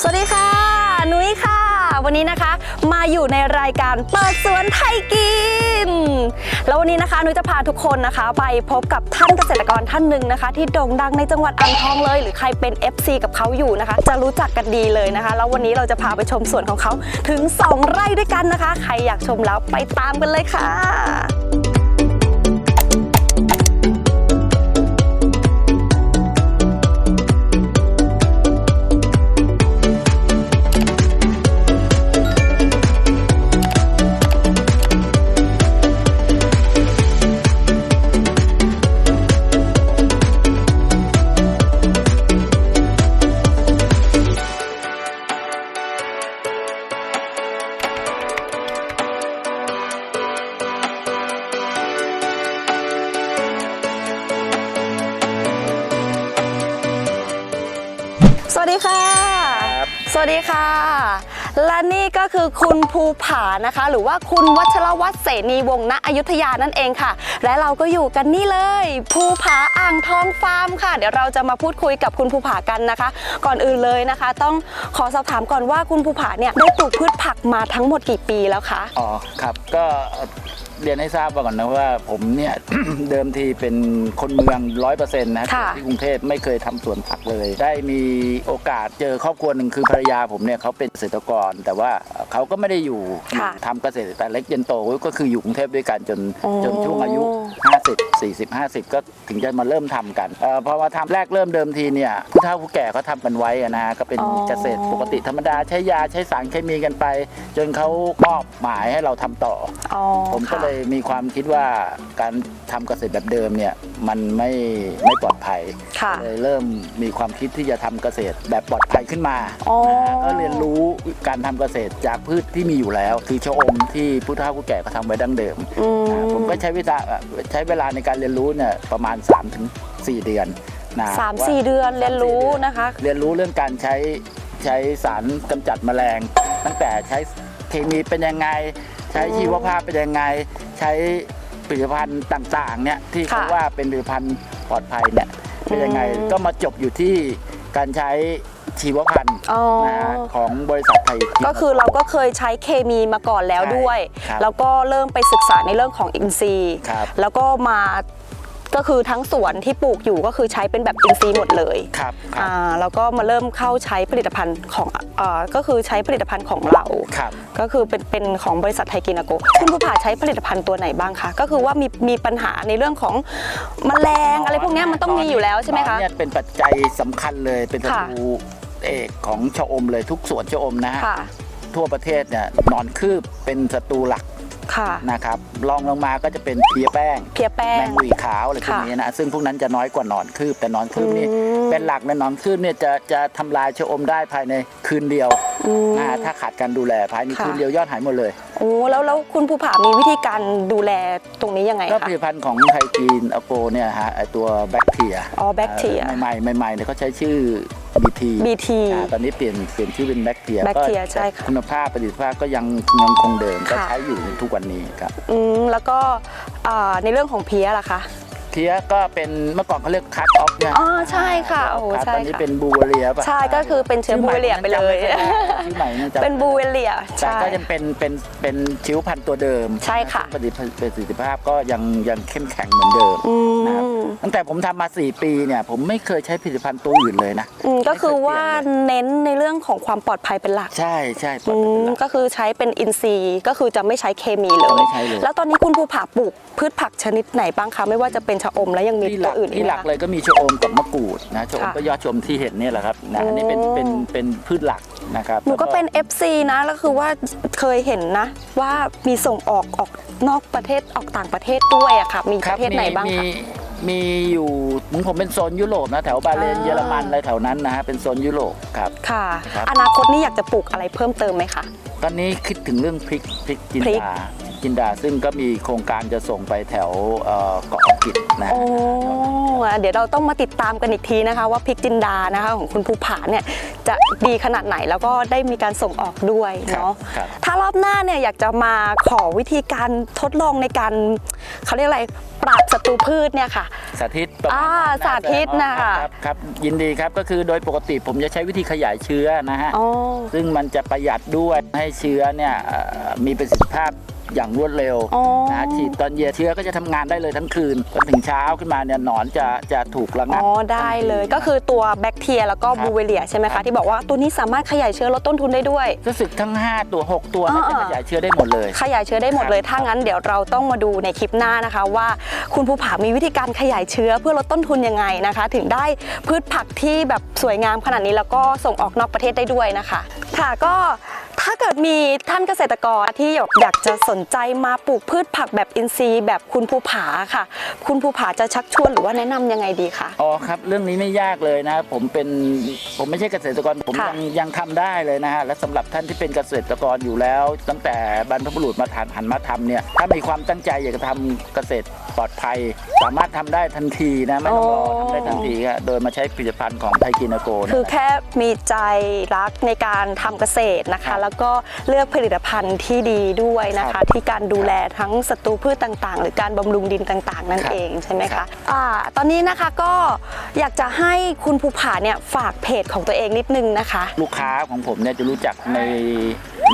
สวัสดีค่ะ นุ้ยค่ะ วันนี้นะคะ มาอยู่ในรายการเปิดสวนไทยกิน แล้ววันนี้นะคะ นุ้ยจะพาทุกคนนะคะ ไปพบกับท่านเกษตรกรท่านหนึ่งนะคะ ที่โด่งดังในจังหวัดอ่างทองเลย หรือใครเป็น FC กับเขาอยู่นะคะ จะรู้จักกันดีเลยนะคะ แล้ววันนี้เราจะพาไปชมสวนของเขาถึง 2 ไร่ด้วยกันนะคะ ใครอยากชมแล้วไปตามกันเลยค่ะ สวัสดีค่ะครับสวัสดีค่ะ และนี่ก็คือคุณภูผานะคะ หรือว่าคุณวัชรวัฒน์เสนีวงศ์ณอยุธยานั่นเองค่ะ และเราก็อยู่กันนี่เลย ภูผาอ่างทองฟาร์มค่ะ เดี๋ยวเราจะมาพูดคุยกับคุณภูผากันนะคะ ก่อนอื่นเลยนะคะ ต้องขอสอบถามก่อนว่าคุณภูผาเนี่ยได้ปลูกพืชผักมาทั้งหมดกี่ปีแล้วคะ อ๋อครับก็เรียนให้ทราบก่อนนะว่าผมเนี่ย เดิมทีเป็นคนเมืองร้อยเปอร์เซ็นต์นะค่ะ ที่กรุงเทพไม่เคยทำสวนผักเลย ได้มีโอกาสเจอครอบครัวหนึ่งคือภรรยาผมเนี่ยเขาเป็นเกษตรกรแต่ว่าเขาก็ไม่ได้อยู่ค่ะทำเกษตรแต่เล็กจนโตก็คืออยู่กรุงเทพด้วยกันจนโอ้ จนช่วงอายุ 50 40 50 ก็ถึงจะมาเริ่มทำกันเอ่อพอมาทำแรกเริ่มเดิมทีเนี่ยผู้เฒ่าผู้แก่เขาทำกันไว้อะนะฮะก็เป็นอ๋อ เกษตรปกติธรรมดาใช้ยาใช้สารเคมีกันไป จนเขามอบหมายให้เราทำต่อ อ๋อผมก็ค่ะ เลยมีความคิดว่าการทำเกษตรแบบเดิมเนี่ยมันไม่ไม่ปลอดภัยค่ะ เลยเริ่มมีความคิดที่จะทำเกษตรแบบปลอดภัยขึ้นมา อ๋อนะฮะก็เรียนรู้การทำเกษตรจากพืชที่มีอยู่แล้ว คือชะอมที่ผู้เฒ่าผู้แก่เขาทำไว้ดั้งเดิมอืมนะผมก็ใช้เวลาใช้เวลาในการเรียนรู้เนี่ยประมาณ 3-4 เดือนนะสามว่สี่เดือนเรียนรู้สามสี่เดือนนะคะ เรียนรู้เรื่องการใช้ใช้สารกำจัดแมลง ตั้งแต่ใช้เคมีเป็นยังไง ใช้ชีวภาพเป็นยังไง ใช้ผลิตภัณฑ์ต่างๆเนี่ยที่เขาค่ะว่าเป็นผลิตภัณฑ์ปลอดภัยเนี่ยเป็นยังไงอืมก็มาจบอยู่ที่การใช้ ชีวพันธุ์อ๋อ นะฮะของบริษัทไทย ก็คือเราก็เคยใช้เคมีมาก่อนแล้วใช่ด้วยครับแล้วก็เริ่มไปศึกษาในเรื่องของอินทรีย์ ครับ แล้วก็มาก็คือทั้งสวนที่ปลูกอยู่ก็คือใช้เป็นแบบอินทรีย์หมดเลยครับครับ อ่าแล้วก็มาเริ่มเข้าใช้ผลิตภัณฑ์ของอ่าก็คือใช้ผลิตภัณฑ์ของเรา ครับ ก็คือเป็นเป็นของบริษัทไทยกินาโกคุณผู้ผ่าใช้ผลิตภัณฑ์ตัวไหนบ้างคะ ก็คือว่ามีมีปัญหาในเรื่องของแมลงอะไรพวกเนี้ยมันต้องมีอยู่แล้วใช่ไหมตอคะนเนี่ยเป็นปัจจัยสำคัญเลยเป็นศัค่ะตรู เอกของชะอมเลยทุกสวนชะอมนะฮะค่ะ ทั่วประเทศเนี่ยหนอนคืบเป็นศัตรูหลักค่ะ นะครับรองลงมาก็จะเป็นเพลียแป้ง เพียแป้แมง งหวีขาวอะไรพวกนี้นะ ซึ่งพวกนั้นจะน้อยกว่าหนอนคืบ แต่หนอนคืบนี่อืม เป็นหลักนะหนอนคืบเนี่ยจะจะทำลายชะอมได้ภายในคืนเดียวอืมนะฮะถ้าขาดการดูแลภายในค่ะ คืนเดียวยอดหายหมดเลย โอ้แล้วแล้วคุณภูผามีวิธีการดูแลตรงนี้ยังไงก็คะผลิตภัณฑ์ของไทยจีนอโกเนี่ยฮะไอตัวแบคทีเรียอ๋อแบคทีเรีย ใหม่ๆใหม่ๆเนี่ยเขาใช้ชื่อ BT BT อ่าตอนนี้เปลี่ยนเปลี่ยนชื่อเป็นแบคทีเรียแบคทีเรียก็ใช่ค่ะ คุณภาพประสิทธิภาพก็ยังยังคงเดิมก็ค่ะใช้อยู่ทุกวันนี้ครับ อืมแล้วก็อ่าในเรื่องของเพี้ยล่ะคะ เทียก็เป็นเมื่อก่อนเขาเรียกคัตออฟเนี่ยอ๋อใช่ค่ะโอ้โหครับใช่ตอนนี้ค่ะเป็นบูเวเรียป่ะใช่ก็คือเป็นเชื้อบูเวเรียไปเลย ชื่อใหม่นะจ๊ะเป็นบูเวเลียแต่ใช่ ก็ยังเป็นเป็นเป็นชิวพันธุ์ตัวเดิมใช่ค่ะ ประสิทธิประสิทธิภาพก็ยังยังเข้มแข็งเหมือนเดิม อืนะครับมตั้งแต่ผมทำมา 4 ปีเนี่ย ผมไม่เคยใช้ผลิตภัณฑ์ตัวอื่นเลยนะ อืมก็คือว่าไม่เคยเปลี่ยนเลยเน้นในเรื่องของความปลอดภัยเป็นหลัก ใช่ใช่ปลออืดภัยเป็นมหลัก ก็คือใช้เป็นอินทรีย์ก็คือจะไม่ใช้เคมีเลย ไม่ใช้เลย แล้วตอนนี้คุณภูผาปลูกพืชผักชนิดไหนบ้างคะ ไม่ว่าจะเป็นชะอมแล้วยังมีที่หตัลัวกอื่นอีที่กไหหมลักคะเลยก็มีชะอมกับมะกรูดนะชะอมค่ะก็ยอดชมที่เห็นเนี่ยแหละครับนะอันนี้เป็นโอ้เป็นเป็นพืชหลักนะครับหนูก็แล้ว เป็น FC นะแล้วคือว่าเคยเห็นนะ ว่ามีส่งออกออกนอกประเทศออกต่างประเทศด้วยอะค่ะ มีคปรับระเทศไหนบ้างมีคะ มีอยู่ผมผมเป็นโซนยุโรปนะแถวบาเลนอ่า เยอรมันอะไรแถวนั้นนะฮะเป็นโซนยุโรปครับ ค่ะ ครับ อนาคตนี่อยากจะปลูกอะไรเพิ่มเติมไหมคะ ตอนนี้คิดถึงเรื่องพริกพริกจินพริก ดา จินดา ซึ่งก็มีโครงการจะส่งไปแถวเอ่อเกาะอังกฤษนะโอ้เดี๋ยวเราต้องมาติดตามกันอีกทีนะคะ ว่าพริกจินดานะคะของคุณภูผาเนี่ยจะดีขนาดไหนแล้วก็ได้มีการส่งออกด้วยครับเนาะครับถ้ารอบหน้าเนี่ยอยากจะมาขอวิธีการทดลองในการเขาเรียกอะไรปราบศัตรูพืชเนี่ยค่ะ สาธิตประมาณอ่านั้นสาธิตนะคะรับครับยินดีครับก็คือโดยปกติผมจะใช้วิธีขยายเชื้อนะฮะอ๋อซึ่งมันจะประหยัดด้วยให้เชื้อเนี่ยเอ่อมีประสิทธิภาพ อย่างรวดเร็วอ๋อ นะฉีดตอนเย็นเชื้อก็จะทำงานได้เลยทั้งคืนจนถึงเช้าขึ้นมาเนี่ยหนอนจะจะถูกระงัอ๋บอได้เลยก็คือตัวแบคทีเรียแล้วก็ครับ บูเวเรียใช่ไหมคะ ที่บอกว่าตัวนี้สามารถขยายเชื้อลดต้นทุนได้ด้วย รู้สึกทั้ง 5 ตัว 6 ตัวน่าจะอ่าขยายเชื้อได้หมดเลย ขยายเชื้อได้หมดเลยครับถ้างั้นเดี๋ยวเราต้องมาดูในคลิปหน้านะคะ ว่าคุณภูผามีวิธีการขยายเชื้อเพื่อลดต้นทุนยังไงนะคะ ถึงได้พืชผักที่แบบสวยงามขนาดนี้แล้วก็ส่งออกนอกประเทศได้ด้วยนะคะ ค่ะก็ ถ้าเกิดมีท่านเกษตรกรที่อยากจะสนใจมาปลูกพืชผักแบบอินทรีย์แบบคุณภูผาค่ะ คุณภูผาจะชักชวนหรือว่าแนะนำยังไงดีคะ อ๋อครับ เรื่องนี้ไม่ยากเลยนะ ผมเป็นผมไม่ใช่เกษตรกรผมค่ะยังยังทำได้เลยนะฮะและสำหรับท่านที่เป็นเกษตรกรอยู่แล้ว ตั้งแต่บรรพบุรุษมาทานหันมาทำเนี่ยถ้ามีความตั้งใจอยากจะทำเกษตรปลอดภัย สามารถทำได้ทันทีนะไม่ต้องรอทำได้ทันทีครับโดยมาใช้ผลิตภัณฑ์ของไทยกินาโกนะคือแค่มีใจรักในการทำเกษตรนะครัคะบแล้วก็เลือกผลิตภัณฑ์ที่ดีด้วยนะครัคะบที่การดูแลทั้งศัตรูพืชต่างๆ หรือการบำรุงดินต่างๆ นั่นครับเองใช่ไหมครัคะบอ่าตอนนี้นะคะก็อยากจะให้คุณภูผาเนี่ยฝากเพจของตัวเองนิดนึงนะคะ ลูกค้าของผมเนี่ยจะรู้จักใน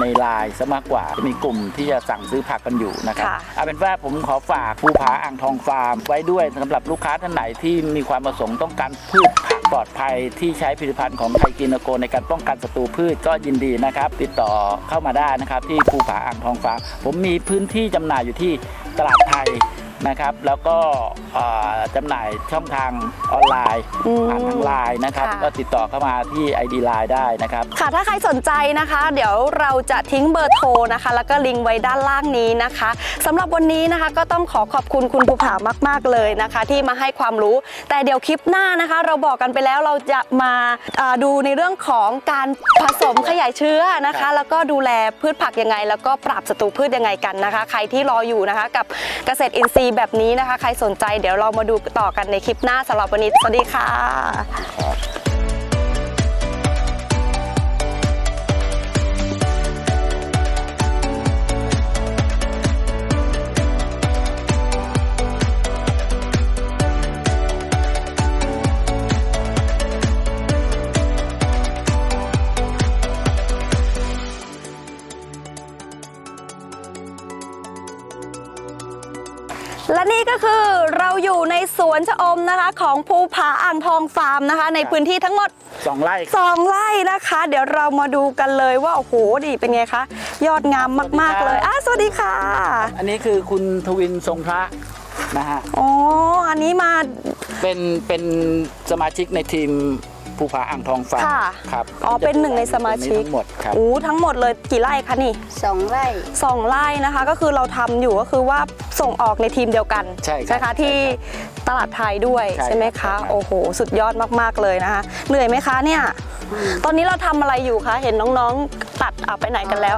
ในไลน์ซะมากกว่าจะมีกลุ่มที่จะสั่งซื้อผักกันอยู่นะครับค่ะ เอาเป็นว่าผมขอฝากภูผาอ่างทองฟาร์ม ไว้ด้วยสำหรับลูกค้าท่านไหนที่มีความประสงค์ต้องการพืชผักปลอดภัยที่ใช้ผลิตภัณฑ์ของไทยกินโกในการป้องกันศัตรูพืชก็ยินดีนะครับ ติดต่อเข้ามาได้นะครับที่ภูผาอ่างทองฟาร์มผมมีพื้นที่จำหน่ายอยู่ที่ตลาดไทย นะครับ แล้วก็เอ่อจำหน่ายช่องทางออนไลน์อืมผ่านทางไลน์นะครับค่ะก็ติดต่อเข้ามาที่ ID Line ได้นะครับ ค่ะถ้าใครสนใจนะคะ เดี๋ยวเราจะทิ้งเบอร์โทรนะคะ แล้วก็ลิงก์ไว้ด้านล่างนี้นะคะสำหรับวันนี้นะคะก็ต้องขอขอบคุณคุณภูผามาก ๆเลยนะคะ ที่มาให้ความรู้ แต่เดี๋ยวคลิปหน้านะคะ เราบอกกันไปแล้วเราจะมาเอ่อดูในเรื่องของการผสมขยายเชื้อนะครัคะบแล้วก็ดูแลพืชผักยังไง แล้วก็ปราบศัตรูพืชยังไงกันนะคะ ใครที่รออยู่นะคะ กับเกษตรอินทรีย์แบบนี้นะคะ ใครสนใจเดี๋ยวเรามาดูต่อกันในคลิปหน้าสำหรับวันนี้สวัสดีค่ะ และนี่ก็คือเราอยู่ในสวนชะอมนะคะ ของภูผาอ่างทองฟาร์มนะคะ ในพื้นที่ทั้งหมด สองไร่2ไร่นะคะ เดี๋ยวเรามาดูกันเลยว่าโอ้โหดีเป็นไงคะยอดงามมากๆเลยอะสวัสดีค่ะอันนี้คือคุณทวินทรงพระนะฮะ อ๋ออันนี้มาเป็นเป็นสมาชิกในทีม ภูผาอ่างทองฟาร์มค่ะครับอ๋อเป็นหนึ่งในสมาชิก ทั้งหมดครับอู้ทั้งหมดเลยกี่ไร่คะนี่สองไร่สองไร่นะคะ ก็คือเราทำอยู่ก็คือว่าส่งออกในทีมเดียวกันใช่ครับไหมคะที่ตลาดไทยด้วยใช่ใช่ไหมครัคะบ โอ้โหสุดยอดมากๆเลยนะคะ เหนื่อยไหมคะเนี่ย ตอนนี้เราทำอะไรอยู่คะเห็นน้องๆตัดเอาไปไหนกันแล้ว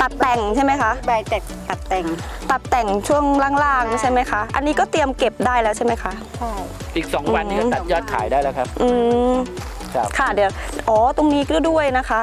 ตัดแต่งใช่ไหมคะ ใบแต่ตัดแต่งตัดแต่งช่วงล่างๆใช่ไหมคะ อันนี้ก็เตรียมเก็บได้แล้วใช่ไหมคะ ใช่อีก 2 วันนี้ก็ตัดยอดขายได้แล้วครับอืม ครับ ค่ะเดี๋ยว อ๋อ ตรงนี้ก็ด้วยนะคะ